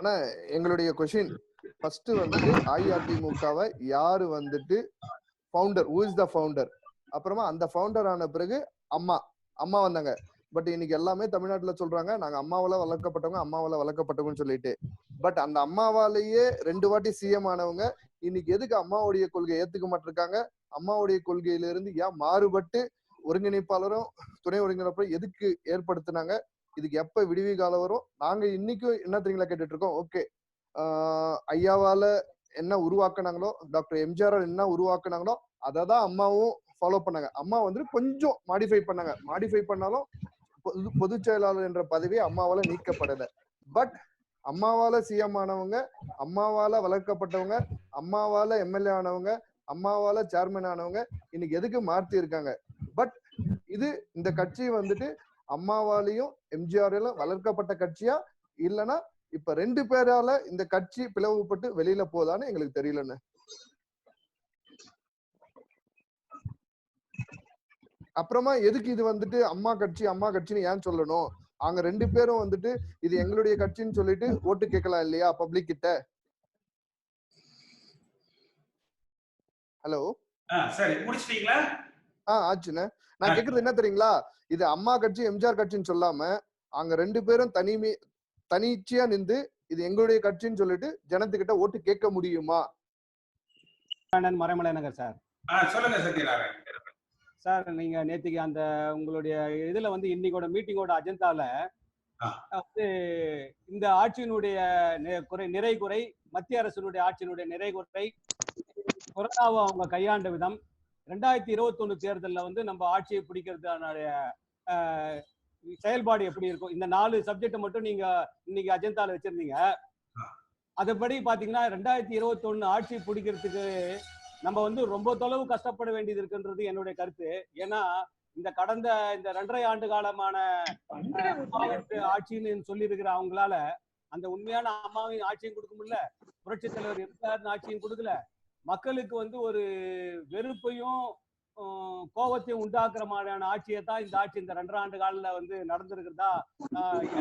ஆனா எங்களுடைய question first வந்துட்டு அஇஅதிமுகவை யாரு வந்துட்டு founder who is the founder அப்புறமா அந்த ஃபவுண்டர் ஆன பிறகு அம்மா அம்மா வந்தாங்க. பட் இன்னைக்கு எல்லாமே தமிழ்நாட்டுல சொல்றாங்க நாங்க அம்மாவால வளர்க்கப்பட்டவங்க அம்மாவால வளர்க்கப்பட்டவங்கன்னு சொல்லிட்டு. பட் அந்த அம்மாவாலேயே ரெண்டு வாட்டி சிஎம் ஆனவங்க இன்னைக்கு எதுக்கு அம்மாவுடைய கொள்கை ஏத்துக்க மாட்டிருக்காங்க? அம்மாவுடைய கொள்கையில இருந்து ஏன் மாறுபட்டு ஒருங்கிணைப்பாளரும் துணை ஒருங்கிணைப்பாளரும் எதுக்கு ஏற்படுத்தினாங்க? இதுக்கு எப்ப விடுவி காலம் வரும்? நாங்க இன்னைக்கும் என்ன தெரியுங்களா கேட்டுட்டு இருக்கோம் ஓகே ஐயாவால என்ன உருவாக்குனாங்களோ டாக்டர் எம்ஜிஆர் என்ன உருவாக்குனாங்களோ அதை தான் அம்மாவும் ஃபாலோ பண்ணாங்க. அம்மா வந்து கொஞ்சம் மாடிஃபை பண்ணாங்க. மாடிஃபை பண்ணாலும் பொது- பொதுச் செயலாளர் என்ற பதவி அம்மாவால நீக்கப்படல. பட் அம்மாவால சிஎம் ஆனவங்க அம்மாவால வளர்க்கப்பட்டவங்க அம்மாவால எம்எல்ஏ ஆனவங்க அம்மாவால சேர்மன் ஆனவங்க இன்னைக்கு எதுக்கு மாற்றி இருக்காங்க பட் இது இந்த கட்சி வந்துட்டு அம்மாவாலையும் எம்ஜிஆராலும் வளர்க்கப்பட்ட கட்சியா? இல்லனா இப்ப ரெண்டு பேரால இந்த கட்சி பிளவுபட்டு வெளியில போதான்னு எங்களுக்கு தெரியலன்னு அப்புறமா எதுக்கு இது வந்துட்டு அம்மா கட்சி அம்மா கட்சின்னு ஏன் சொல்லணும்? அவங்க ரெண்டு பேரும் வந்துட்டு இது எங்களுடைய கட்சின்னு சொல்லிட்டு ஓட்டு கேட்கலாம் இல்லையா பப்ளிக் கிட்ட? ஹலோ ஆ, சரி முடிச்சிட்டீங்களா? ஆ ஆச்சுண்ணே. நான் கேக்குறது என்ன தெரியுங்களா? இது அம்மா கட்சி எம்ஜிஆர் கட்சின்னு சொல்லாம அங்க ரெண்டு பேரும் தனிமை தனிச்சையா நின்று இது எங்களுடைய கட்சின்னு சொல்லிட்டு ஜனத்துக்கிட்ட ஓட்டு கேட்க முடியுமா? மறைமலை நகர் சார். சொல்லுங்க சத்யநாராயண் சார் நீங்க நேத்திக்கு அந்த உங்களுடைய இதுல வந்து இன்னைக்கோட மீட்டிங்கோட அஜெண்டால. வந்து இந்த ஆட்சியினுடைய குறை நிறை குறை மத்திய அரசினுடைய ஆட்சியினுடைய நிறை குறை கொரோனாவை அவங்க கையாண்ட விதம் ரெண்டாயிரத்தி இருபத்தொன்னு தேர்தல்ல வந்து நம்ம ஆட்சியை பிடிக்கிறதுனால ஆஹ், செயல்பாடு எப்படி இருக்கும்? இந்த நாலு சப்ஜெக்ட் மட்டும் நீங்க இன்னைக்கு அஜெண்டால வச்சிருந்தீங்க. அதுபடி பாத்தீங்கன்னா ரெண்டாயிரத்தி இருபத்தொன்னு ஆட்சி பிடிக்கிறதுக்கு நம்ம வந்து ரொம்ப தொலைவு கஷ்டப்பட வேண்டியது இருக்குன்றது என்னுடைய கருத்து. ஏன்னா இந்த கடந்த இந்த ரெண்டரை ஆண்டு காலமான ஆட்சின்னு சொல்லி இருக்கிற அவங்களால அந்த உண்மையான அம்மாவின் ஆட்சியும் கொடுக்க முடியல. புரட்சி தலைவர் எம்ஜிஆர் ஆட்சியும் கொடுக்கல. மக்களுக்கு வந்து ஒரு வெறுப்பையும் கோபத்தையும் உண்டாக்குற மாதிரியான ஆட்சியை தான் இந்த ஆட்சி இந்த ரெண்டரை ஆண்டு காலில் வந்து நடந்திருக்கிறதா?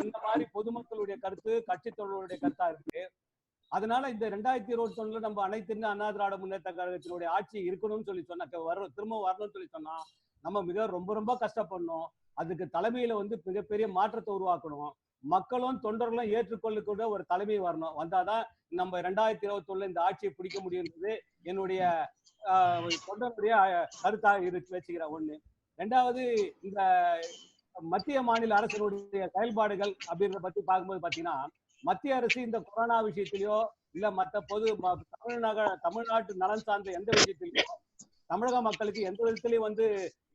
எந்த மாதிரி பொதுமக்களுடைய கருத்து கட்சி தொடர்களுடைய கருத்தா இருக்கு? அதனால இந்த ரெண்டாயிரத்தி இருபத்தி ஒண்ணுல நம்ம அனைத்து இந்திய அண்ணா திராவிட முன்னேற்ற கழகத்தினுடைய ஆட்சி இருக்கணும்னு சொல்லி சொன்னா வர திரும்ப வரணும்னு சொல்லி சொன்னா நம்ம மிக ரொம்ப ரொம்ப கஷ்டப்படணும். அதுக்கு தலைமையில வந்து மிகப்பெரிய மாற்றத்தை உருவாக்கணும். மக்களும் தொண்டர்களும் ஏற்றுக்கொள்ளக்கூடிய ஒரு தலைமை வரணும். வந்தாதான் நம்ம ரெண்டாயிரத்தி இருபத்தி ஒண்ணுல இந்த ஆட்சியை பிடிக்க முடியுன்றது என்னுடைய ஆஹ், கருத்தா இருக்கு வச்சுக்கிறேன் ஒண்ணு. ரெண்டாவது இந்த மத்திய மாநில அரசினுடைய செயல்பாடுகள் அப்படின்றத பத்தி பார்க்கும்போது பாத்தீங்கன்னா மத்திய அரசு இந்த கொரோனா விஷயத்திலயோ இல்ல மத்த பொது ம- தமிழ்நக தமிழ்நாட்டு நலன் சார்ந்த எந்த விஷயத்திலயோ தமிழக மக்களுக்கு எந்த விதத்திலயும் வந்து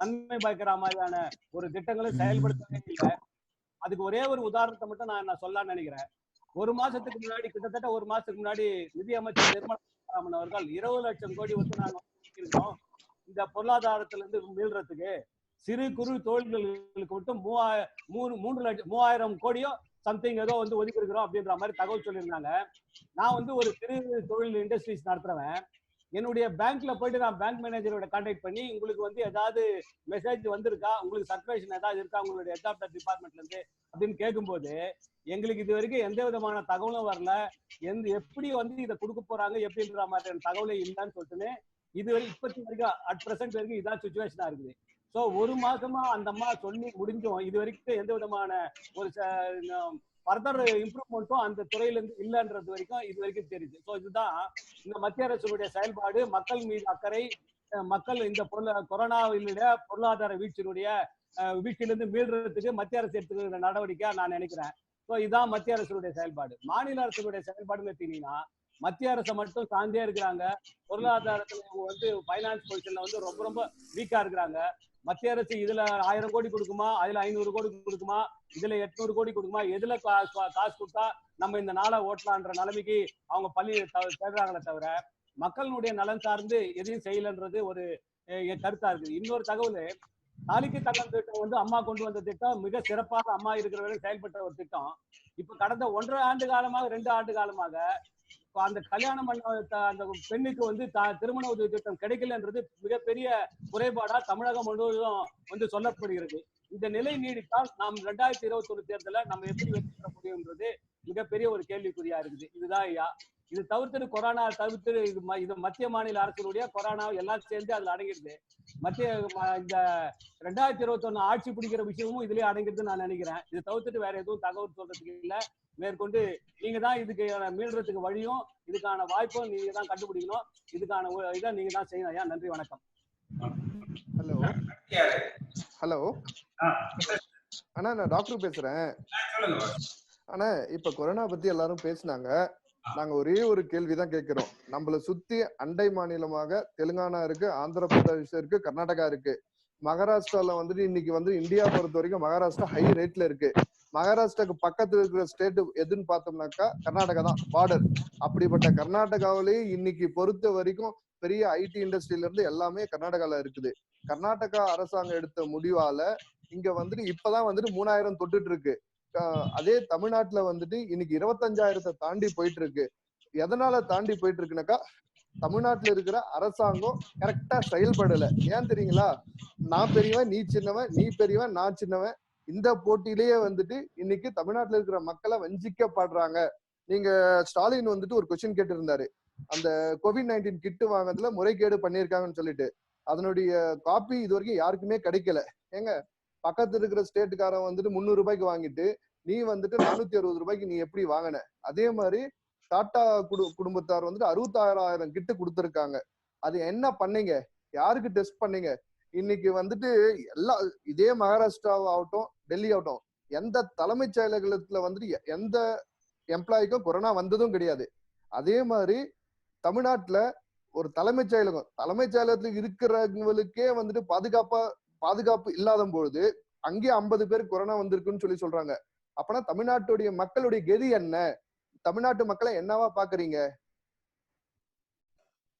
நன்மை பயக்கிற மாதிரியான ஒரு திட்டங்களை செயல்படுத்தவே இல்லை. அதுக்கு ஒரே ஒரு உதாரணத்தை மட்டும் நான் நான் சொல்லலாம்னு நினைக்கிறேன். ஒரு மாசத்துக்கு முன்னாடி கிட்டத்தட்ட ஒரு மாசத்துக்கு முன்னாடி நிதி அமைச்சர் நிர்மலா சீதாராமன் அவர்கள் இருபது லட்சம் கோடி வந்து நாங்கள் இருக்கோம் இந்த பொருளாதாரத்துல இருந்து மீள்றதுக்கு சிறு குறு தொழில்களுக்கு மட்டும் மூவாயிரம் மூணு மூன்று லட்சம் மூவாயிரம் கோடியோ சம்திங் ஏதோ வந்து ஒதுக்கிருக்கிறோம் அப்படின்ற மாதிரி தகவல் சொல்லியிருந்தாங்க. நான் வந்து ஒரு சிறு தொழில் இண்டஸ்ட்ரீஸ் நடத்துறவன். என்னுடைய பேங்க்ல போயிட்டு நான் பேங்க் மேனேஜரோட கான்டாக்ட் பண்ணி உங்களுக்கு வந்து ஏதாவது மெசேஜ் வந்திருக்கா? உங்களுக்கு சர்க்குலேஷன் ஏதாவது இருக்கா? உங்களுடைய ஹெட் ஆஃப் டிபார்ட்மெண்ட்ல இருந்து அப்படின்னு கேட்கும்போது எங்களுக்கு இது வரைக்கும் எந்த விதமான தகவலும் வரல. எந்த எப்படி வந்து இதை கொடுக்க போறாங்க எப்படின்ற மாதிரியான தகவலே இல்லைன்னு சொல்லிட்டுன்னு இது வரை இப்பத்தி வரைக்கும் அட் பிரசன்ட் வரைக்கும் இதான் சுச்சுவேஷனா இருக்குது. ஸோ ஒரு மாசமா அந்த அம்மா சொல்லி முடிஞ்சும். இது வரைக்கும் எந்த விதமான ஒரு ஃபர்தர் இம்ப்ரூவ்மெண்ட்டும் அந்த துறையில இருந்து இல்லைன்றது வரைக்கும் இது வரைக்கும் தெரியுது. ஸோ இதுதான் இந்த மத்திய அரசுடைய செயல்பாடு. மக்கள் மீது அக்கறை மக்கள் இந்த பொருள கொரோனாவினுடைய பொருளாதார வீழ்ச்சியினுடைய வீழ்ச்சியிலிருந்து மீள்றதுக்கு மத்திய அரசு எடுத்துக்கிற நடவடிக்கையா நான் நினைக்கிறேன். ஸோ இதான் மத்திய அரசுடைய செயல்பாடு. மாநில அரசுடைய செயல்பாடுன்னு எடுத்தீங்கன்னா மத்திய அரசை மட்டும் சார்ந்தே இருக்கிறாங்க. பொருளாதாரத்துல வந்து ஃபைனான்ஸ் பொசிஷன்ல வந்து ரொம்ப ரொம்ப வீக்கா இருக்கிறாங்க. மத்திய அரசு இதுல ஆயிரம் கோடி கொடுக்குமா? அதுல ஐநூறு கோடி கொடுக்குமா? இதுல எட்நூறு கோடி கொடுக்குமா? எதுல கா- காசு கொடுத்தா நம்ம இந்த நாளை ஓட்டலான்ற நிலைமைக்கு அவங்க பள்ளி தேடுறாங்களே தவிர மக்களுடைய நலன் சார்ந்து எதையும் செய்யலன்றது ஒரு கருத்தா இருக்குது. இன்னொரு தகவல் தாலிக்கு தங்கம் திட்டம் வந்து அம்மா கொண்டு வந்த திட்டம் மிக சிறப்பாக அம்மா இருக்கிற வரை செயல்பட்ட ஒரு திட்டம். இப்ப கடந்த ஒன்றரை ஆண்டு காலமாக ரெண்டு ஆண்டு காலமாக அந்த கல்யாணம் பண்ண அந்த பெண்ணுக்கு வந்து த- திருமண உதவி திட்டம் கிடைக்கலன்றது மிகப்பெரிய குறைபாடா தமிழகம் முழுவதும் வந்து சொல்லப்படுகிறது. இந்த நிலை நீடித்தால் நாம் ரெண்டாயிரத்தி இருபத்தி ஒரு தேர்தலை நம்ம எப்படி வெற்றி பெற முடியும்ன்றது மிகப்பெரிய ஒரு கேள்விக்குறியா இருக்குது. இதுதான் ஐயா. இது தவிர்த்துட்டு கொரோனா தவிர்த்து இது இது மத்திய மாநில அரசுடைய கொரோனா எல்லாம் சேர்ந்து அதுல அடங்கிடுது. மத்திய இந்த ரெண்டாயிரத்தி இருபத்தி ஆட்சி பிடிக்கிற விஷயமும் இதுலயே அடங்கிடுதுன்னு நான் நினைக்கிறேன். இது தவிர்த்துட்டு வேற எதுவும் தகவல் சொல்றதுக்கு இல்லை. மேற்கொண்டு நீங்க தான் இதுக்கு மீள்றதுக்கு வழியும் இதுக்கான வாய்ப்பும் நீங்க தான் கண்டுபிடிக்கணும். இதுக்கான இதை நீங்க தான் செய்யணும் ஐயா. நன்றி வணக்கம். ஹலோ ஹலோ அண்ணா நான் டாக்டர் பேசுறேன். ஆனா இப்ப கொரோனா பத்தி எல்லாரும் பேசுனாங்க. நாங்க ஒரே ஒரு கேள்விதான் கேட்கிறோம். நம்மள சுத்தி அண்டை மாநிலமாக தெலுங்கானா இருக்கு ஆந்திர பிரதேசம் இருக்கு கர்நாடகா இருக்கு. மகாராஷ்டிரால வந்துட்டு இன்னைக்கு வந்து இந்தியா பொறுத்த வரைக்கும் மகாராஷ்டிரா ஹை ரேட்ல இருக்கு. மகாராஷ்டிராக்கு பக்கத்துல இருக்கிற ஸ்டேட் எதுன்னு பார்த்தோம்னாக்கா கர்நாடகா தான் பார்டர் அப்படிப்பட்ட கர்நாடகாவிலேயே இன்னைக்கு பொறுத்த வரைக்கும் பெரிய ஐடி இண்டஸ்ட்ரியில இருந்து எல்லாமே கர்நாடகால இருக்குது. கர்நாடகா அரசாங்கம் எடுத்த முடிவால இங்க வந்துட்டு இப்பதான் வந்துட்டு மூணாயிரம் தொட்டுட்டு இருக்கு. அதே தமிழ்நாட்டுல வந்துட்டு இன்னைக்கு இருபத்தஞ்சாயிரத்தை தாண்டி போயிட்டு இருக்கு எதனால தாண்டி போயிட்டு இருக்குனாக்கா தமிழ்நாட்டுல இருக்கிற அரசாங்கம் கரெக்டா செயல்படல. ஏன் தெரியுங்களா? நான் பெரியவன் நீ சின்னவன் நீ பெரியவன் நான் சின்னவன். இந்த போட்டியிலேயே வந்துட்டு இன்னைக்கு தமிழ்நாட்டில் இருக்கிற மக்களை வஞ்சிக்கப்படுறாங்க. நீங்க ஸ்டாலின் வந்துட்டு ஒரு கொஸ்டின் கேட்டிருந்தாரு. அந்த கோவிட் நைன்டீன் கிட்டு வாங்கினதுல முறைகேடு பண்ணியிருக்காங்கன்னு சொல்லிட்டு. அதனுடைய காப்பி இது வரைக்கும் யாருக்குமே கிடைக்கல. ஏங்க பக்கத்துல இருக்கிற ஸ்டேட்டுக்காரன் வந்துட்டு முந்நூறு ரூபாய்க்கு வாங்கிட்டு நீ வந்துட்டு நானூத்தி அறுபது ரூபாய்க்கு நீ எப்படி வாங்கின? அதே மாதிரி டாடா குடு குடும்பத்தார் வந்துட்டு அறுபத்தாறாயிரம் கிட்டு கொடுத்துருக்காங்க. அது என்ன பண்ணீங்க? யாருக்கு டெஸ்ட் பண்ணீங்க? இன்னைக்கு வந்துட்டு எல்லா இதே மகாராஷ்டிராவாகட்டும் டெல்லி ஆகட்டும் எந்த தலைமைச் செயலகத்துல வந்துட்டு எ- எந்த எம்ப்ளாய்க்கும் கொரோனா வந்ததும் கிடையாது. அதே மாதிரி தமிழ்நாட்டுல ஒரு தலைமைச் செயலகம் தலைமைச் செயலகத்துல இருக்கிறவங்களுக்கே வந்துட்டு பாதுகாப்பா பாதுகாப்பு இல்லாத பொழுது அங்கேயே ஐம்பது பேர் கொரோனா வந்திருக்குன்னு சொல்லி சொல்றாங்க. அப்பனா தமிழ்நாட்டுடைய மக்களுடைய கெதி என்ன? தமிழ்நாட்டு மக்களை என்னவா பாக்குறீங்க?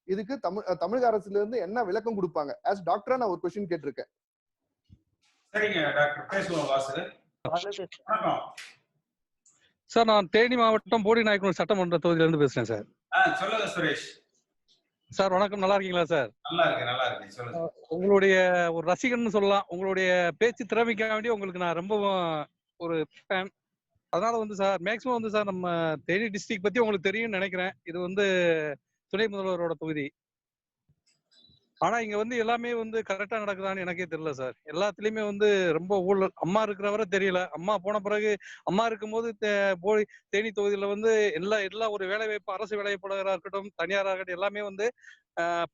இதுக்கு தமிழ் தமிழக அரசுல இருந்து என்ன விளக்கம் கொடுப்பாங்க? ஆஸ் டாக்டரா நான் ஒரு கொஸ்டின் கேட்டிருக்கேன். சரிங்க டாக்டர். பேசுவோம் வாசு வணக்கம். சார் நான் தேனி மாவட்டம் போடி நாயக்கனூர் சட்டமன்ற தொகுதியிலிருந்து பேசுறேன் சார். சொல்லுங்க சுரேஷ். சார் வணக்கம். நல்லா இருக்கீங்களா சார்? நல்லா இருக்கு நல்லா இருக்கு சொல்லுங்க. உங்களுடைய ஒரு ரசிகன் சொல்லலாம். உங்களுடைய பேச்சு திறமைக்காக வேண்டி உங்களுக்கு நான் ரொம்பவும் ஒரு ஃபேன் அதனால வந்து சார் மேக்ஸிமம் வந்து சார் நம்ம தேனி டிஸ்ட்ரிக்ட் பத்தி உங்களுக்கு தெரியும்னு நினைக்கிறேன். இது வந்து துணை முதல்வரோட தொகுதி. ஆனா இங்க வந்து எல்லாமே வந்து கரெக்டா நடக்குதான்னு எனக்கே தெரியல சார். எல்லாத்துலயுமே வந்து ரொம்ப ஊழல். அம்மா இருக்கிறவரை தெரியல. அம்மா போன பிறகு அம்மா இருக்கும்போது போய் தேனி தொகுதியில வந்து எல்லா எல்லா ஒரு வேலை வாய்ப்பு அரசு வேலை வாய்ப்பாளராக இருக்கட்டும் தனியாராக இருக்கட்டும் எல்லாமே வந்து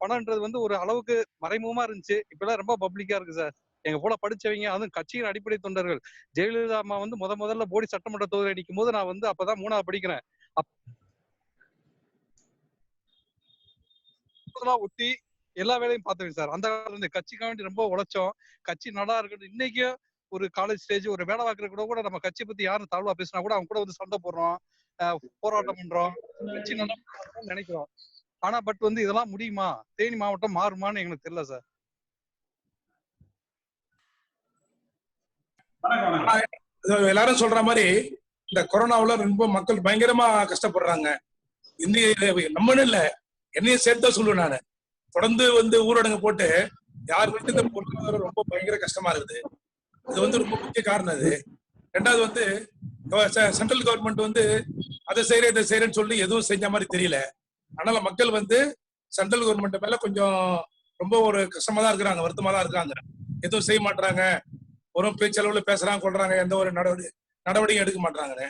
பணம்ன்றது வந்து ஒரு அளவுக்கு மறைமுகமா இருந்துச்சு. இப்பெல்லாம் ரொம்ப பப்ளிக்கா இருக்கு சார். எங்க போல படிச்சவங்க அதுவும் கட்சியின் அடிப்படை தொண்டர்கள். ஜெயலலிதா அம்மா வந்து முத முதல்ல போடி சட்டமன்ற தொகுதி அடிக்கும் போது நான் வந்து அப்பதான் மூணாவது படிக்கிறேன். ஒட்டி எல்லா வேலையும் பார்த்தவங்க சார். அந்த காலத்துல இருந்து கட்சிக்காக வேண்டி ரொம்ப உழைச்சோம். கட்சி நல்லா இருக்கட்டும். இன்னைக்கும் ஒரு காலேஜ் ஸ்டேஜ் ஒரு வேலை வாக்குற கூட கூட நம்ம கட்சி பத்தி யாரும் தாழ்வா பேசினா கூட அவங்க கூட வந்து சண்டை போடுறோம். போராட்டம் பண்றோம். கட்சி நல்லா நினைக்கிறோம். ஆனா பட் வந்து இதெல்லாம் முடியுமா? தேனி மாவட்டம் மாறுமான்னு எங்களுக்கு தெரியல சார். எல்லாரும் சொல்ற மாதிரி இந்த கொரோனாவுல ரொம்ப மக்கள் பயங்கரமா கஷ்டப்படுறாங்க. இந்திய நம்மன்னு இல்ல. என்னையும் சேர்த்து தான் சொல்லுவேன் நானு. தொடர்ந்து வந்து ஊரடங்கு போட்டு யார் வீட்டு இந்த பொருளாதாரம் ரொம்ப பயங்கர கஷ்டமா இருக்குது. அது வந்து ரொம்ப முக்கிய காரணம் அது. ரெண்டாவது வந்து சென்ட்ரல் கவர்மெண்ட் வந்து அதை செய்யறேன் இதை செய்யறேன்னு சொல்லி எதுவும் செஞ்ச மாதிரி தெரியல. அதனால மக்கள் வந்து சென்ட்ரல் கவர்மெண்ட் மேல கொஞ்சம் ரொம்ப ஒரு கஷ்டமா தான் இருக்கிறாங்க வருத்தமா தான் இருக்காங்க எதுவும் செய்ய மாட்டாங்க ஒரு பேச்சளவுல பேசுறாங்க கொள்றாங்க எந்த ஒரு நடவடிக்கை நடவடிக்கை எடுக்க மாட்டாங்கன்னு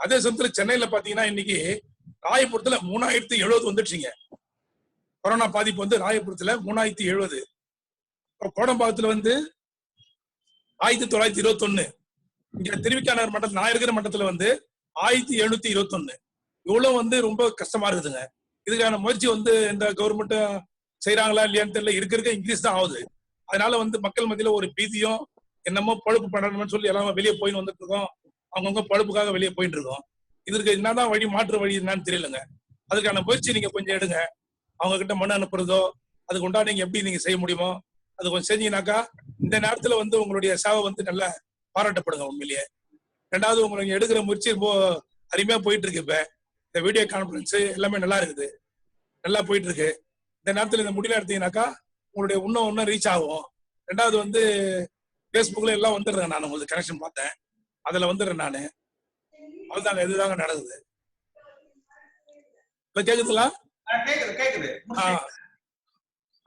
அதே சமயத்துல சென்னையில பாத்தீங்கன்னா இன்னைக்கு ராயபுரத்துல மூணாயிரத்தி எழுபது வந்துடுச்சுங்க. கொரோனா பாதிப்பு வந்து ராயபுரத்துல மூணாயிரத்தி எழுபது. கோடம்பாக்கத்துல வந்து ஆயிரத்தி தொள்ளாயிரத்தி இருபத்தி ஒண்ணு இங்க திருவிக்காநகர் மண்டல நான் இருக்கிற மண்டலத்துல வந்து ஆயிரத்தி எழுநூத்தி இருபத்தி ஒண்ணு இவ்வளவு வந்து ரொம்ப கஷ்டமா இருக்குதுங்க. இதுக்கான முயற்சி வந்து இந்த கவர்மெண்ட்டும் செய்யறாங்களா இல்லையான்னு தெரியல. இருக்க இருக்க இன்க்ரீஸ் தான் ஆகுது. அதனால வந்து மக்கள் மத்தியில ஒரு பீதியும் என்னமோ பழுப்பு பண்ணணும்னு சொல்லி எல்லாம் வெளியே போயின்னு வந்துட்டு இருக்கோம். அவங்கவுங்க பழுப்புக்காக வெளியே போயிட்டு இருக்கோம். இதற்கு என்னதான் வழி மாற்று வழி என்னன்னு தெரியலங்க. அதுக்கான முயற்சி நீங்க கொஞ்சம் எடுங்க. அவங்க கிட்ட மனு அனுப்புறதோ அதுக்கு உண்டா நீங்க எப்படி நீங்க செய்ய முடியுமோ அது கொஞ்சம் செஞ்சீங்கன்னாக்கா இந்த நேரத்துல வந்து உங்களுடைய சேவை வந்து நல்லா பாராட்டப்படுங்க உண்மையிலேயே. ரெண்டாவது உங்களுக்கு எடுக்கிற முயற்சி ரொம்ப அருமையா போயிட்டு இருக்கு இப்ப. இந்த வீடியோ கான்பரன்ஸ் எல்லாமே நல்லா இருக்குது. நல்லா போயிட்டு இருக்கு இந்த நேரத்துல இந்த முடியல எடுத்தீங்கன்னாக்கா உங்களுடைய இன்னும் இன்னும் ரீச் ஆகும். ரெண்டாவது வந்து ஃபேஸ்புக்ல எல்லாம் வந்துடுறேன் நான் உங்களுக்கு கனெக்ஷன் பார்த்தேன். அதுல வந்துடுறேன் நான். அதுதாங்க இதுதாங்க நடக்குது. இப்ப கேக்குதுலாம் கேக்குது கேக்குது. ஆ.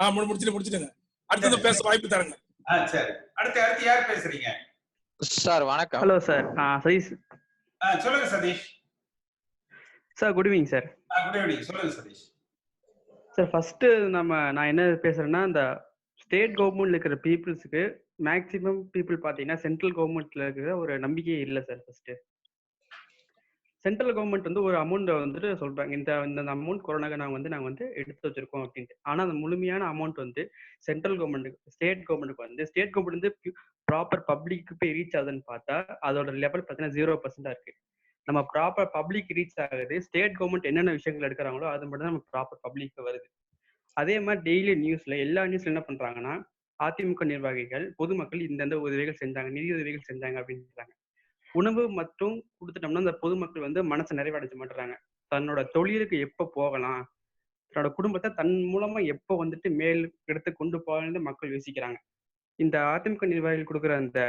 ஆ முடி- முடிச்சிட்டு முடிச்சிட்டுங்க அடுத்தது பேச வாய்ப்பு தரங்க. ஆ சரி. அடுத்து அடுத்து யார் பேசுறீங்க? சார் வணக்கம். Hello sir. சதீஷ். ஆ, சொல்லுங்க Satish. Sir good evening sir. Good evening சொல்லுங்க சதீஷ். சார் ஃபர்ஸ்ட் நம்ம நான் என்ன பேசுறேன்னா இந்த ஸ்டேட் கவர்மெண்ட்ல இருக்கிற பீப்புள்ஸுக்கு மேக்ஸிமம் பீப்புள் பார்த்தீங்கன்னா சென்ட்ரல் கவர்மெண்ட்ல இருக்கிற ஒரு நம்பிக்கையே இல்லை சார் ஃபர்ஸ்ட் சென்ட்ரல் கவர்மெண்ட் வந்து ஒரு அமௌண்ட்டை வந்துட்டு சொல்றாங்க. இந்த இந்த அமௌண்ட் கொரோனாக்கு நாங்கள் வந்து நாங்கள் வந்து எடுத்து வச்சிருக்கோம் அப்படின்ட்டு. ஆனால் அந்த முழுமையான அமௌண்ட் வந்து சென்ட்ரல் கவர்மெண்ட்டுக்கு ஸ்டேட் கவர்மெண்ட்டுக்கு வந்து ஸ்டேட் கவர்மெண்ட் வந்து ப்ராப்பர் பப்ளிக்கு போய் ரீச் ஆகுதுன்னு பார்த்தா அதோட லெவல் பார்த்தீங்கன்னா ஜீரோ பர்சன்டா இருக்கு. நம்ம ப்ராப்பர் பப்ளிக் ரீச் ஆகுது ஸ்டேட் கவர்மெண்ட் என்னென்ன விஷயங்கள் எடுக்கிறாங்களோ அது மட்டும் தான் நம்ம ப்ராப்பர் பப்ளிக் வருது. அதே மாதிரி டெய்லி நியூஸ்ல எல்லா நியூஸ்ல என்ன பண்றாங்கன்னா அதிமுக நிர்வாகிகள் பொதுமக்கள் இந்தந்த உதவிகள் செஞ்சாங்க நிதி உதவிகள் செஞ்சாங்க அப்படின்றாங்க. உணவு மற்றும் கொடுத்துட்டோம்னா அந்த பொதுமக்கள் வந்து மனசை நிறைவடைஞ்ச மாட்டுறாங்க. தன்னோட தொழிலுக்கு எப்போ போகலாம் தன்னோட குடும்பத்தை தன் மூலமா எப்போ வந்துட்டு மேல் எடுத்து கொண்டு போகலாம்னு மக்கள் யோசிக்கிறாங்க. இந்த அதிமுக நிர்வாகிகள் கொடுக்குற அந்த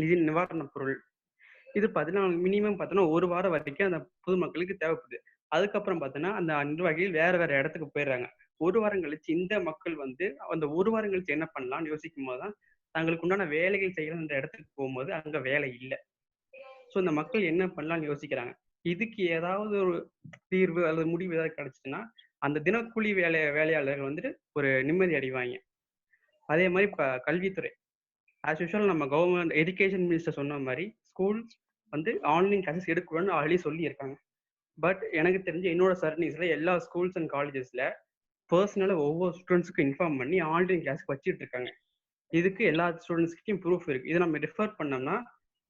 நிதி நிவாரண பொருள் இது பார்த்தீங்கன்னா மினிமம் பார்த்தோன்னா ஒரு வாரம் வரைக்கும் அந்த பொதுமக்களுக்கு தேவைப்படுது. அதுக்கப்புறம் பார்த்தோன்னா அந்த நிர்வாகிகள் வேற வேற இடத்துக்கு போயிடுறாங்க. ஒரு வாரம் கழிச்சு இந்த மக்கள் வந்து அந்த ஒரு வாரம் கழிச்சு என்ன பண்ணலாம்னு யோசிக்கும் போது தான் தங்களுக்கு உண்டான வேலைகள் செய்யணுன்ற இடத்துக்கு போகும்போது அங்க வேலை இல்லை. ஸோ இந்த மக்கள் என்ன பண்ணலாம்னு யோசிக்கிறாங்க. இதுக்கு ஏதாவது ஒரு தீர்வு அல்லது முடிவு ஏதாவது கிடைச்சிச்சுன்னா அந்த தினக்கூலி வேலை வேலையாளர்கள் வந்துட்டு ஒரு நிம்மதி அடைவாங்க. அதே மாதிரி இப்போ கல்வித்துறை. ஆஸ் யூஷுவல் நம்ம கவர்மெண்ட் எஜுகேஷன் மினிஸ்டர் சொன்ன மாதிரி ஸ்கூல் வந்து ஆன்லைன் கிளாஸஸ் எடுக்கணும்னு ஆல்ரெடி சொல்லியிருக்காங்க. பட் எனக்கு தெரிஞ்சு என்னோட சர்வீஸ்ல எல்லா ஸ்கூல்ஸ் அண்ட் காலேஜஸில் பர்சனலாக ஒவ்வொரு ஸ்டூடெண்ட்ஸுக்கும் இன்ஃபார்ம் பண்ணி ஆன்லைன் கிளாஸ் வச்சுட்டு இருக்காங்க. இதுக்கு எல்லா ஸ்டூடெண்ட்ஸ்கிட்டையும் ப்ரூஃப் இருக்கு. இதை நம்ம ரெஃபர் பண்ணோம்னா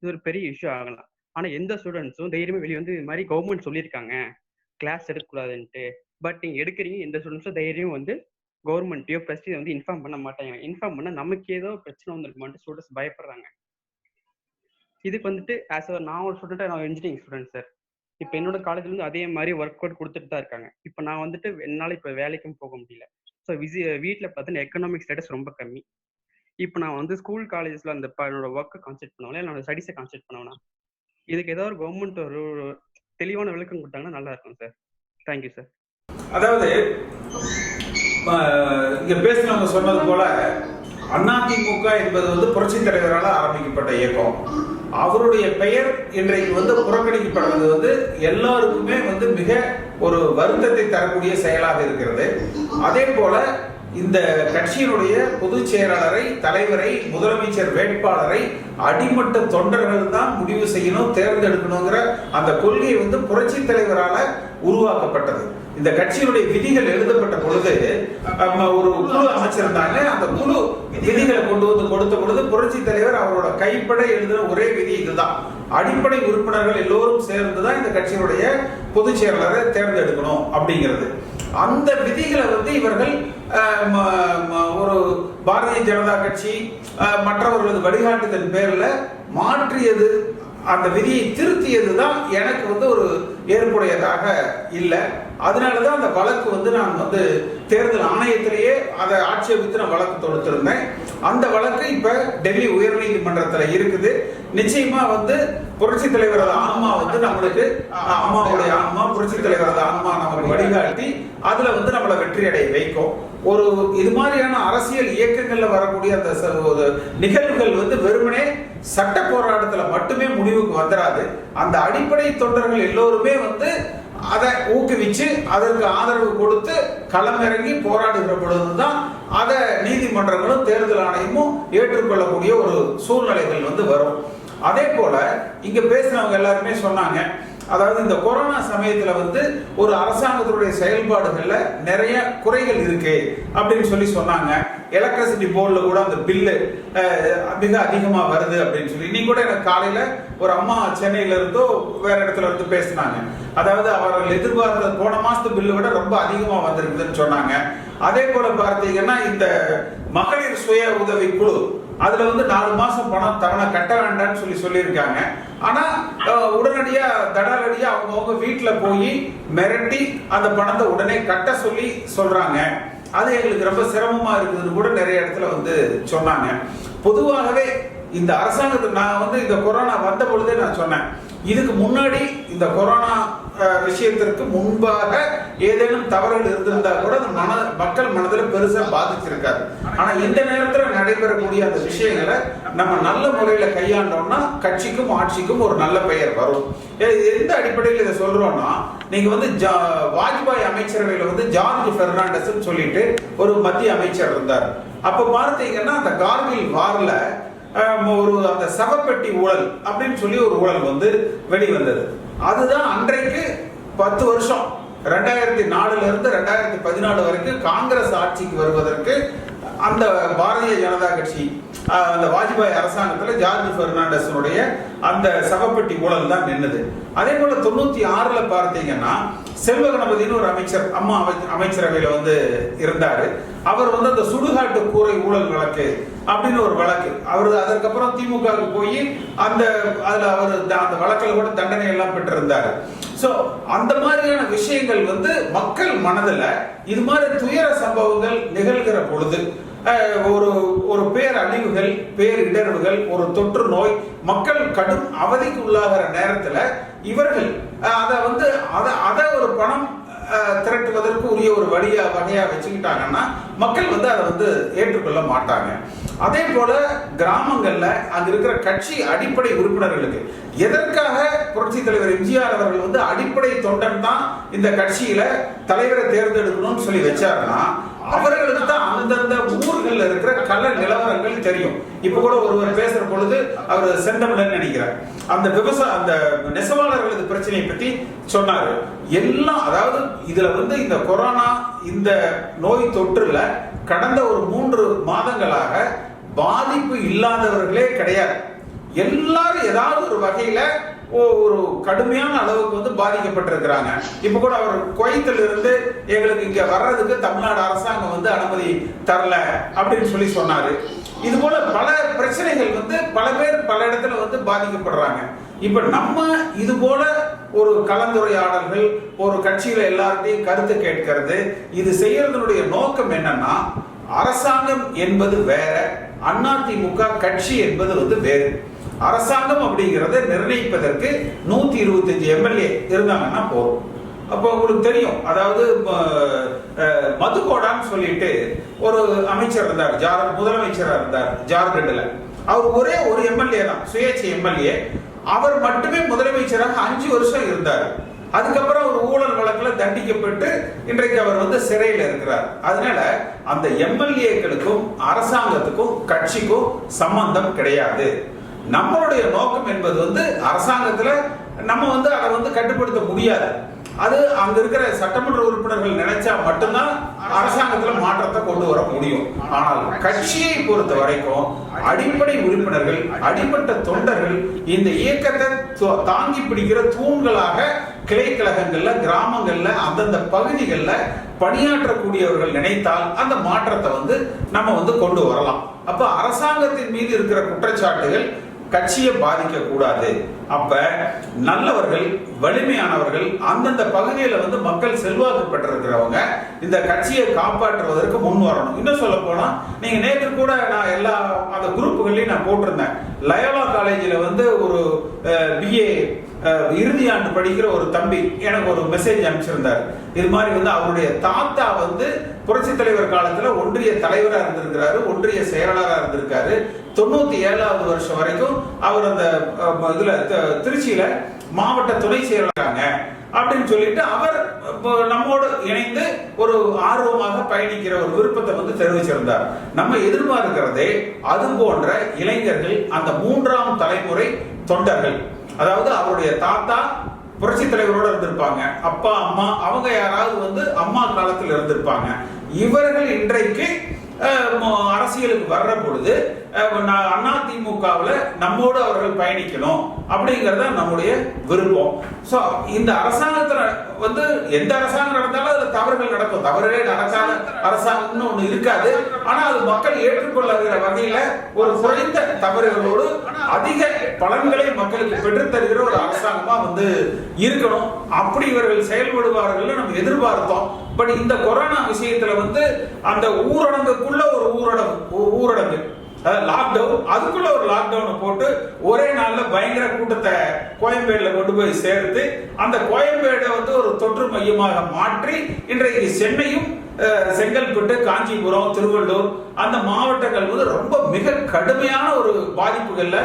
இது ஒரு பெரிய இஷ்யூ ஆகலாம். ஆனா எந்த ஸ்டூடெண்ட்ஸும் தைரியமா வெளியே வந்து இது மாதிரி கவர்மெண்ட் சொல்லியிருக்காங்க. கிளாஸ் எடுக்கக்கூடாதுன்ட்டு. பட் நீங்க எடுக்கிறீங்க எந்த ஸ்டூடெண்ட்ஸும் தைரியம் வந்து கவர்மெண்ட்டையோ பிரஸ்டீஜ் வந்து இன்ஃபார்ம் பண்ண மாட்டாங்க. இன்ஃபார்ம் பண்ணா நமக்கு ஏதோ பிரச்சனை வந்திருக்குமான்ட்டு ஸ்டூடெண்ட்ஸ் பயப்படுறாங்க. இதுக்கு வந்துட்டு ஆஸ் அ நான் ஒரு ஸ்டூடெண்ட் நான் இன்ஜினியரிங் ஸ்டூடெண்ட் சார் இப்போ என்னோட காலேஜ்ல இருந்து அதே மாதிரி ஒர்க் அவுட் கொடுத்துட்டு தான் இருக்காங்க. இப்போ நான் வந்துட்டு என்னால் இப்போ வேலைக்கும் போக முடியல. ஸோ விசி வீட்டில் பார்த்தீங்கன்னா எக்கனாமிக் ஸ்டேட்டஸ் ரொம்ப கம்மி. இப்போ நான் வந்து ஸ்கூல் காலேஜஸ்ல அந்த என்னோட ஒர்க்கை கான்சென்ட் பண்ணுவேன் என்னோட ஸ்டடிஸை கான்சென்ட் பண்ணுவேன்? இதுக்கு ஏதாவது ஒரு கவர்மெண்ட் ஒரு தெளிவான விளக்கம் கொடுத்தாங்கன்னா நல்லா இருக்கும் சார் தேங்க்யூ சார் அதாவது இங்க பேசினவங்க சொன்னது போல அதிமுக என்பது வந்து புரட்சி தலைவரால் ஆரம்பிக்கப்பட்ட இயக்கம். அவருடைய பெயர் இன்றைக்கு வந்து புறக்கணிக்கப்படுறது வந்து எல்லாருக்குமே வந்து மிக ஒரு வருத்தத்தை தரக்கூடிய செயலாக இருக்கிறது. அதே போல இந்த கட்சியினுடைய பொதுச் செயலாளரை தலைவரை முதலமைச்சர் வேட்பாளரை அடிமட்ட தொண்டர்கள் தான் முடிவு செய்யணும் தேர்ந்தெடுக்கணுங்கிற அந்த கொள்கை வந்து புரட்சி தலைவரால உருவாக்கப்பட்டது. இந்த கட்சியினுடைய விதிகள் எழுதப்பட்ட பொழுது நம்ம ஒரு குழு அமைச்சிருந்தாங்க அந்த குழு விதிகளை கொண்டு வந்து கொடுத்த பொழுது புரட்சி தலைவர் அவரோட கைப்பட எழுதின ஒரே விதி இதுதான். அடிப்படை உறுப்பினர்கள் எல்லோரும் சேர்ந்து தான் இந்த கட்சியினுடைய பொதுச் செயலாளரை தேர்ந்தெடுக்கணும் அப்படிங்கிறது. அந்த விதிகளை வந்து இவர்கள் ஒரு பாரதிய ஜனதா கட்சி மற்றவர்களது வழிகாட்டுதல் பேரில் மாற்றியது அந்த விதியை திருத்தியது தான் எனக்கு வந்து ஒரு ஏற்புடையதாக இல்லை. அதனால தான் அந்த வழக்கு வந்து நான் வந்து தேர்தல் ஆணையத்திலேயே அதை ஆட்சேபித்து நான் வழக்கு தொடுத்திருந்தேன். அந்த வழக்கு இப்போ டெல்லி உயர்நீதிமன்றத்தில் இருக்குது. நிச்சயமா வந்து புரட்சி தலைவரது ஆன்மா வந்து நம்மளுக்கு அம்மாவுடைய ஆன்மா புரட்சி தலைவரது ஆன்மா நமக்கு வழிகாட்டி அதுல வந்து நம்மளை வெற்றி அடைய வைக்கும். ஒரு இது மாதிரியான அரசியல் இயக்கங்கள்ல வரக்கூடிய அந்த ச- ஒரு நிகழ்வுகள் வந்து வெறுமனே சட்ட போராட்டத்துல மட்டுமே முடிவுக்கு வந்துடாது அந்த அடிப்படை தொண்டர்கள் எல்லோருமே வந்து அதை ஊக்குவிச்சு அதற்கு ஆதரவு கொடுத்து களமிறங்கி போராடுகிற பொழுதுதான் அதை நீதிமன்றங்களும் தேர்தல் ஆணையமும் ஏற்றுக்கொள்ளக்கூடிய ஒரு சூழ்நிலைகள் வந்து வரும். அதே போல இங்க பேசினவங்க எல்லாருமே சொன்னாங்க அதாவது இந்த கொரோனா சமயத்துல வந்து ஒரு அரசாங்கத்தினுடைய செயல்பாடுகள்ல நிறைய குறைகள் இருக்கு அப்படின்னு சொல்லி சொன்னாங்க. எலக்ட்ரிசிட்டி போர்டில் கூட அந்த பில்லு மிக அதிகமாக வருது அப்படின்னு சொல்லி. இன்னைக்கு கூட எனக்கு காலையில் ஒரு அம்மா சென்னையில இருந்தோ வேற இடத்துல இருந்து பேசினாங்க. அதாவது அவர்கள் எதிர்பார்த்த போன மாசத்து பில்லு விட ரொம்ப அதிகமாக வந்திருக்குதுன்னு சொன்னாங்க. அதே போல பார்த்தீங்கன்னா இந்த மகளிர் சுய உதவி குழு அதுல வந்து நாலு மாசம் பணம் தவணை கட்ட வேண்டாம்னு சொல்லி சொல்லியிருக்காங்க. ஆனா உடனடியாக உடனடியா தடாலடியா அவங்கவுங்க வீட்டுல போய் மிரட்டி அந்த பணத்தை உடனே கட்ட சொல்லி சொல்றாங்க. அது எங்களுக்கு ரொம்ப சிரமமா இருக்குதுன்னு கூட நிறைய இடத்துல வந்து சொன்னாங்க. பொதுவாகவே இந்த அரசாங்கத்துக்கு நான் வந்து இந்த கொரோனா வந்த பொழுதே நான் சொன்னேன். இதுக்கு முன்னாடி இந்த கொரோனா விஷயத்திற்கு முன்பாக ஏதேனும் தவறுகள் இருந்திருந்தா கூட அந்த மன மக்கள் மனதில் பெருசா பாதிச்சிருக்காது. ஆனா இந்த நேரத்துல நடைபெறக்கூடிய அந்த விஷயங்களை நம்ம நல்ல முறையில கையாண்டோம்னா கட்சிக்கும் ஆட்சிக்கும் ஒரு நல்ல பெயர் வரும். எந்த அடிப்படையில் இதை சொல்றோம்னா நீங்க வந்து ஜா- வாஜ்பாய் அமைச்சரவையில வந்து ஜார்ஜ் பெர்னாண்டஸ் சொல்லிட்டு ஒரு மத்திய அமைச்சர் இருந்தார். அப்ப பார்த்தீங்கன்னா அந்த கார்கில் வார்ல ஒரு அந்த சவப்பெட்டி ஊழல் அப்படின்னு சொல்லி ஒரு ஊழல் வந்து வெளிவந்தது. அதுதான் அன்றைக்கு பத்து வருஷம். ரெண்டாயிரத்தி நாலுல இருந்து ரெண்டாயிரத்தி பதினாலு வரைக்கும் காங்கிரஸ் ஆட்சிக்கு வருவதற்கு அந்த பாரதிய ஜனதா கட்சி அந்த வாஜ்பாய் அரசாங்கத்துல ஜார்ஜ் பெர்னாண்டஸனுடைய அந்த சகப்பட்டி ஊழல் தான் நின்னுது. அதே போல தொண்ணூத்தி ஆறுல பார்த்தீங்கன்னா செல்வ கணபதினு ஒரு அமைச்சர் அம்மா அமை- அமைச்சரவையில வந்து இருந்தாரு. அவர் வந்து அந்த சுடுகாட்டு கூரை ஊழல் வழக்கு அப்படின்னு ஒரு வழக்கு. அவர் அதற்கப்புறம் திமுகவுக்கு போய் அந்த அதுல அவர் அந்த வழக்கில் கூட தண்டனை எல்லாம் பெற்றிருந்தாரு. சோ அந்த மாதிரியான விஷயங்கள் வந்து மக்கள் மனதுல இது மாதிரி துயர சம்பவங்கள் நிகழ்கிற பொழுது ஒரு ஒரு பேர் அழிவுகள் பேர் இடர்வுகள் ஒரு தொற்று நோய் மக்கள் கடும் அவதிக்கு உள்ளாகிற நேரத்தில் இவர்கள் அதை வந்து அதை அதை ஒரு பணம் திரட்டுவதற்கு உரிய ஒரு வழியா வகையா வச்சுக்கிட்டாங்கன்னா மக்கள் வந்து அதை வந்து ஏற்றுக்கொள்ள மாட்டாங்க. அதே போல கிராமங்கள்ல அங்க இருக்கிற கட்சி அடிப்படை உறுப்பினர்களுக்கு எதற்காக புரட்சி தலைவர் எம்ஜிஆர் அவர்கள் வந்து அடிப்படை தொண்டன் தான் இந்த கட்சியில தலைவரை தேர்ந்தெடுக்கணும்னு சொல்லி வச்சாருன்னா அவர்களுக்கு தான் அந்தந்த ஊர்களில் இருக்கிற கல நிலவரங்கள் தெரியும். இப்போ கூட ஒருவர் பேசுற பொழுது அவர் செந்தமிழன் நினைக்கிறார் அந்த விவசாய அந்த நெசவாளர்களது பிரச்சனையை பற்றி சொன்னாரு. எல்லாம் அதாவது இதுல வந்து இந்த கொரோனா இந்த நோய் தொற்றுல கடந்த ஒரு மூன்று மாதங்களாக பாதிப்பு இல்லாதவர்களே கிடையாது. எல்லாரும் ஏதாவது ஒரு வகையில ஒரு கடுமையான அளவுக்கு வந்து பாதிக்கப்பட்டிருக்கிறாங்க. இப்ப கூட அவர் குவைத்தில் இருந்து எங்களுக்கு இங்க வர்றதுக்கு தமிழ்நாடு அரசாங்கம் வந்து அனுமதி தரல அப்படின்னு சொல்லி சொன்னாரு. இது போல பல பிரச்சனைகள் வந்து பல பேர் பல இடத்துல வந்து பாதிக்கப்படுறாங்க. இப்ப நம்ம இது போல ஒரு கலந்துரையாடல்கள் ஒரு கட்சியில எல்லார்ட்டையும் கருத்து கேட்கிறது இது செய்யறதனுடைய நோக்கம் என்னன்னா அரசாங்கம் என்பது வேற அதிமுக கட்சி என்பது வந்து வேறு. அரசாங்கம் அப்படிங்கிறத நிர்ணயிப்பதற்கு நூத்தி இருபத்தஞ்சு எம்எல்ஏ இருந்தாங்கன்னா போதும். அப்போ உங்களுக்கு தெரியும். அதாவது மதுகோடான்னு சொல்லிட்டு ஒரு அமைச்சர் இருந்தார். ஜார் முதலமைச்சராக இருந்தார் ஜார்க்கண்டில் அவர் ஒரே ஒரு எம்எல்ஏ தான் சுயேட்சை எம்எல்ஏ அவர் மட்டுமே முதலமைச்சராக அஞ்சு வருஷம் இருந்தார். அதுக்கப்புறம் அவர் ஊழல் வழக்கில் தண்டிக்கப்பட்டு இன்றைக்கு அவர் வந்து சிறையில் இருக்கிறார். அதனால அந்த எம்எல்ஏக்களுக்கும் அரசாங்கத்துக்கும் கட்சிக்கும் சம்பந்தம் கிடையாது. நம்மளுடைய நோக்கம் என்பது வந்து அரசாங்கத்துல நம்ம வந்து அதை வந்து கட்டுப்படுத்த முடியாது. அது அங்க இருக்கிற சட்டமன்ற உறுப்பினர்கள் நினைச்சா மட்டும்தான் அரசாங்கத்துல மாற்றத்தை கொண்டு வர முடியும். ஆனால் கட்சியை பொறுத்த வரைக்கும் அடிப்படை உறுப்பினர்கள் அடிப்பட்ட தொண்டர்கள் இந்த இயக்கத்தை தாங்கி பிடிக்கிற தூண்களாக கிளை கழகங்கள்ல கிராமங்கள்ல அந்தந்த பகுதிகளில் பணியாற்றக்கூடியவர்கள் நினைத்தால் அந்த மாற்றத்தை வந்து நம்ம வந்து கொண்டு வரலாம். அப்ப அரசாங்கத்தின் மீது இருக்கிற குற்றச்சாட்டுகள் கட்சியை பாதிக்க கூடாது. அப்ப நல்லவர்கள் வலிமையானவர்கள் அந்தந்த பகுதியில வந்து மக்கள் செல்வாக்கு பெற்றிருக்கிறவங்க இந்த கட்சியை காப்பாற்றுவதற்கு முன் வரணும். இன்னும் சொல்ல போனா நீங்க நேற்று கூட நான் எல்லா அந்த குரூப்புகள்லயும் நான் போட்டிருந்தேன். லயோலா காலேஜில் வந்து ஒரு பிஏ இறுதி ஆண்டு படிக்கிற ஒரு தம்பி எனக்கு ஒரு மெசேஜ் அனுப்பிச்சிருந்தார். இது மாதிரி வந்து அவருடைய தாத்தா வந்து புரட்சி தலைவர் காலத்துல ஒன்றிய தலைவரா இருந்திருக்கிறாரு ஒன்றிய செயலாளராக இருந்திருக்காரு. தொண்ணூத்தி ஏழாவது வருஷம் வரைக்கும் அவர் அந்த இதுல த- திருச்சியில மாவட்ட துணை செயலாளராங்க. அப்படின்னு சொல்லிட்டு அவர் நம்மோடு இணைந்து ஒரு ஆர்வமாக பயணிக்கிற ஒரு விருப்பத்தை வந்து தெரிவிச்சிருந்தார். நம்ம எதிர்பார்க்கிறதே அது போன்ற இளைஞர்கள் அந்த மூன்றாம் தலைமுறை தொண்டர்கள். அதாவது அவருடைய தாத்தா புரட்சி தலைவரோட இருந்திருப்பாங்க. அப்பா அம்மா அவங்க யாராவது வந்து அம்மா காலத்தில் இருந்திருப்பாங்க. இவர்கள் இன்றைக்கு அரசியலுக்கு வர்ற பொழுது அதிமுகவில் நம்மோடு அவர்கள் பயணிக்கணும் அப்படிங்கிறத தான் நம்முடைய விருப்பம். ஸோ இந்த அரசாங்கத்தில் வந்து எந்த அரசாங்கம் நடந்தாலும் அதில் தவறுகள் நடக்கும். தவறுகளே நடக்காத அரசாங்கம்னு ஒன்று இருக்காது. ஆனால் அது மக்கள் ஏற்றுக்கொள்ளுகிற வகையில் ஒரு குறைந்த தவறுகளோடு அதிக பலன்களை மக்களுக்கு பெற்றுத்தருகிற ஒரு அரசாங்கமாக வந்து இருக்கணும். அப்படி இவர்கள் செயல்படுவார்கள் நம்ம எதிர்பார்த்தோம். பட் இந்த கொரோனா விஷயத்துல வந்து அந்த ஊரடங்குக்குள்ள ஒரு ஊரடங்கு ஊரடங்கு. லாக்டவுன் அதுக்குள்ள ஒரு லாக்டவுனை போட்டு ஒரே நாள்ல பயங்கர கூட்டத்தை கோயம்பேடுல கொண்டு போய் சேர்த்து அந்த கோயம்பேடை வந்து ஒரு தொற்று மையமாக மாற்றி இன்றைக்கு சென்னையும் செங்கல்பட்டு காஞ்சிபுரம் திருவள்ளூர் அந்த மாவட்டங்கள் வந்து ரொம்ப மிக கடுமையான ஒரு பாதிப்புகள்ல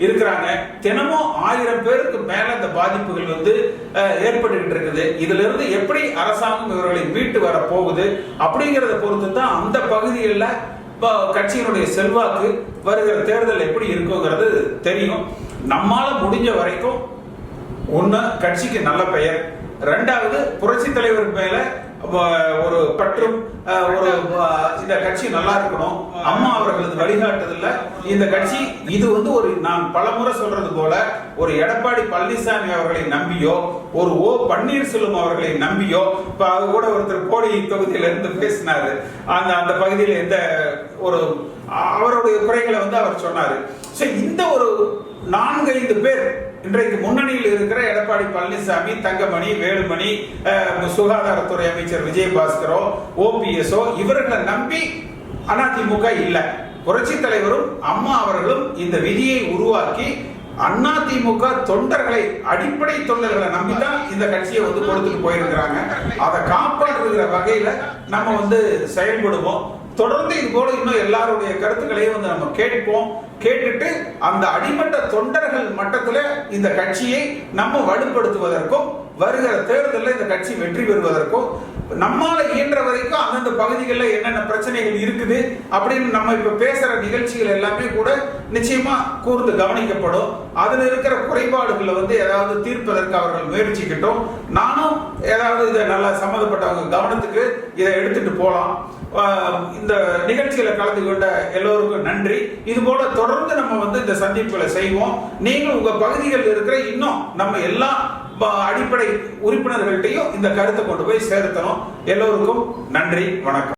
இருக்கிறாங்க. தினமும் ஆயிரம் பேருக்கு மேல இந்த பாதிப்புகள் வந்து அஹ், ஏற்பட்டுக்கிட்டு இருக்குது. இதுல இருந்து எப்படி அரசாங்கம் இவர்களை மீட்டு வர போகுது அப்படிங்கறத பொறுத்து தான் அந்த பகுதிகளில் இப்போ கட்சியினுடைய செல்வாக்கு வருகிற தேர்தல் எப்படி இருக்குங்கிறது தெரியும். நம்மால முடிஞ்ச வரைக்கும் ஒன்று கட்சிக்கு நல்ல பெயர். ரெண்டாவது புரட்சி தலைவர் மேல ஒரு பற்றும் ஒரு இந்த கட்சி நல்லா இருக்கணும். அம்மா அவர்களது வழிகாட்டுதல்ல. இந்த கட்சி இது வந்து ஒரு நான் பலமுறை சொல்றது போல ஒரு எடப்பாடி பழனிசாமி அவர்களை நம்பியோ ஒரு ஓ பன்னீர்செல்வம் அவர்களை நம்பியோ இப்ப அது கூட ஒருத்தர் கோடி தொகுதியில இருந்து பேசினாரு. அந்த அந்த பகுதியில் எந்த ஒரு அவருடைய குறைகளை வந்து அவர் சொன்னாரு. சோ இந்த ஒரு நான்கைந்து பேர் இன்றைக்கு முன்னணியில் இருக்கிற எடப்பாடி பழனிசாமி தங்கமணி வேலுமணி சுகாதாரத்துறை அமைச்சர் விஜயபாஸ்கரோ ஓபிஎஸ்ஓ இவர்களை நம்பி அதிமுக இல்ல. புரட்சி தலைவரும் அம்மா அவர்களும் இந்த விதியை உருவாக்கி அதிமுக தொண்டர்களை அடிப்படை தொண்டர்களை நம்பிதான் இந்த கட்சியை வந்து கொடுத்துட்டு போயிருக்கிறாங்க. அதை காப்பாற்றுகிற வகையில நம்ம வந்து செயல்படுவோம். தொடர்ந்து இது போல இன்னும் எல்லாருடைய கருத்துக்களையும் வந்து நம்ம கேட்போம் கேட்டுட்டு அந்த அடிமட்ட தொண்டர்கள் மட்டத்துல இந்த கட்சியை நம்ம வலுப்படுத்துவதற்கும் வருகிற தேர்தலில் இந்த கட்சி வெற்றி பெறுவதற்கும் நம்மால இயன்ற வரைக்கும் அந்தந்த பகுதிகளில் என்னென்ன பிரச்சனைகள் இருக்குது அப்படின்னு நம்ம இப்ப பேசுற நிகழ்ச்சிகள் எல்லாமே கூட நிச்சயமா கூர்ந்து கவனிக்கப்படும். அதுல இருக்கிற குறைபாடுகளை வந்து ஏதாவது தீர்ப்பதற்கு அவர்கள் முயற்சிக்கட்டும். நானும் ஏதாவது இதை நல்லா சம்மந்தப்பட்டவங்க கவனத்துக்கு இதை எடுத்துட்டு போகலாம் இந்த நிகழ்ச்சியில கலந்து கொண்ட எல்லோருக்கும் நன்றி. இது போல தொடர்ந்து நம்ம வந்து இந்த சந்திப்புகளை செய்வோம். நீங்களும் உங்க பகுதிகளில் இருக்கிற இன்னும் நம்ம எல்லா அடிப்படை உறுப்பினர்கள்ட்டையும் இந்த கருத்தை கொண்டு போய் சேர்த்தணும். எல்லோருக்கும் நன்றி வணக்கம்.